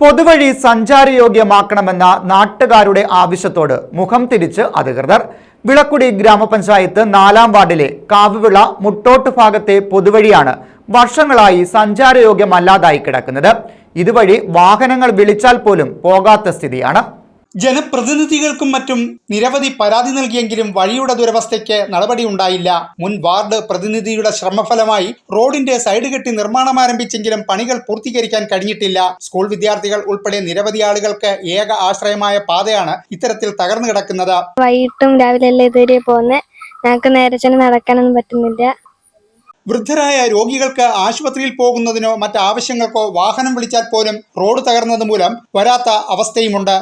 പൊതുവഴി സഞ്ചാരയോഗ്യമാക്കണമെന്ന നാട്ടുകാരുടെ ആവശ്യത്തോട് മുഖം തിരിച്ച് അധികൃതർ. വിളക്കുടി ഗ്രാമപഞ്ചായത്ത് നാലാം വാർഡിലെ കാവുവിള മുട്ടോട്ട് ഭാഗത്തെ പൊതുവഴിയാണ് വർഷങ്ങളായി സഞ്ചാരയോഗ്യമല്ലാതായി കിടക്കുന്നത്. ഇതുവഴി വാഹനങ്ങൾ വിളിച്ചാൽ പോലും പോകാത്ത സ്ഥിതിയാണ്. ജനപ്രതിനിധികൾക്കും മറ്റും നിരവധി പരാതി നൽകിയെങ്കിലും വഴിയുടെ ദുരവസ്ഥയ്ക്ക് നടപടിയുണ്ടായില്ല. മുൻ വാർഡ് പ്രതിനിധിയുടെ ശ്രമഫലമായി റോഡിന്റെ സൈഡ് കെട്ടി നിർമ്മാണം ആരംഭിച്ചെങ്കിലും പണികൾ പൂർത്തീകരിക്കാൻ കഴിഞ്ഞിട്ടില്ല. സ്കൂൾ വിദ്യാർത്ഥികൾ ഉൾപ്പെടെ നിരവധി ആളുകൾക്ക് ഏക ആശ്രയമായ പാതയാണ് ഇത്തരത്തിൽ തകർന്നു കിടക്കുന്നത്. വൈകിട്ടും രാവിലെ എല്ലാം ഇതുവരെ പോകുന്നത് ഞങ്ങൾക്ക് നേരെ ചെന്ന് നടക്കാനൊന്നും പറ്റുന്നില്ല. വൃദ്ധരായ രോഗികൾക്ക് ആശുപത്രിയിൽ പോകുന്നതിനോ മറ്റാവശ്യങ്ങൾക്കോ വാഹനം വിളിച്ചാൽ പോലും റോഡ് തകർന്നത് മൂലം വരാത്ത അവസ്ഥയുമുണ്ട്.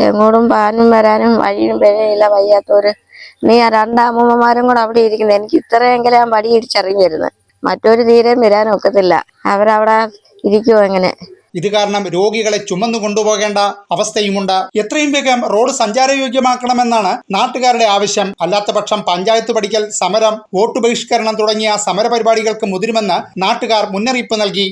എങ്ങോട്ടും പാനും വരാനും വഴിയും പിഴയില്ല വയ്യാത്തവര്. നീ ആ രണ്ടമ്മമാരും കൂടെ അവിടെ ഇരിക്കുന്നത് എനിക്ക് ഇത്രയെങ്കിലും ഞാൻ പടി ഇടിച്ചറിഞ്ഞു വരുന്നത് മറ്റൊരു തീരെയും വരാൻ ഒക്കത്തില്ല. അവരവിടെ ഇരിക്കുവോ എങ്ങനെ? ഇത് കാരണം രോഗികളെ ചുമന്നു കൊണ്ടുപോകേണ്ട അവസ്ഥയുമുണ്ട്. എത്രയും വേഗം റോഡ് സഞ്ചാരയോഗ്യമാക്കണമെന്നാണ് നാട്ടുകാരുടെ ആവശ്യം. അല്ലാത്ത പക്ഷം പഞ്ചായത്ത് പഠിക്കൽ സമരം വോട്ട് ബഹിഷ്കരണം തുടങ്ങിയ സമരപരിപാടികൾക്ക് മുതിരുമെന്ന് നാട്ടുകാർ മുന്നറിയിപ്പ് നൽകി.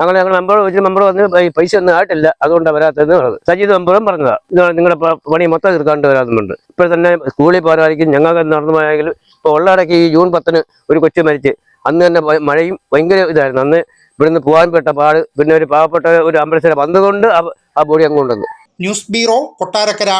അങ്ങനെ ഞങ്ങൾ മെമ്പർ വെച്ച് മെമ്പർ വന്ന് പൈസ ഒന്നും ആയിട്ടില്ല. അതുകൊണ്ട് വരാത്തതെന്ന് പറഞ്ഞത്. സജീദ് മെമ്പറും പറഞ്ഞതാണ് ഇതാണ് നിങ്ങളുടെ പണി മൊത്തം തീർക്കാണ്ട് വരാതുണ്ട് ഇപ്പോൾ തന്നെ സ്കൂളിൽ പോരായിരിക്കും. ഞങ്ങൾക്ക് നടന്നു പോയെങ്കിലും ഇപ്പോൾ ഉള്ളടക്ക് ഈ ജൂൺ പത്തിന് ഒരു കൊച്ചു മരിച്ച്. അന്ന് തന്നെ മഴയും ഭയങ്കര ഇതായിരുന്നു. അന്ന് ഇവിടുന്ന് പോകാൻ പെട്ട പാട്. പിന്നെ ഒരു പാവപ്പെട്ട ഒരു അമ്പലത്തിൽ വന്നുകൊണ്ട് ആ- ബോഡി അങ്ങ് ന്യൂസ് ബ്യൂറോ കൊട്ടാരക്കര.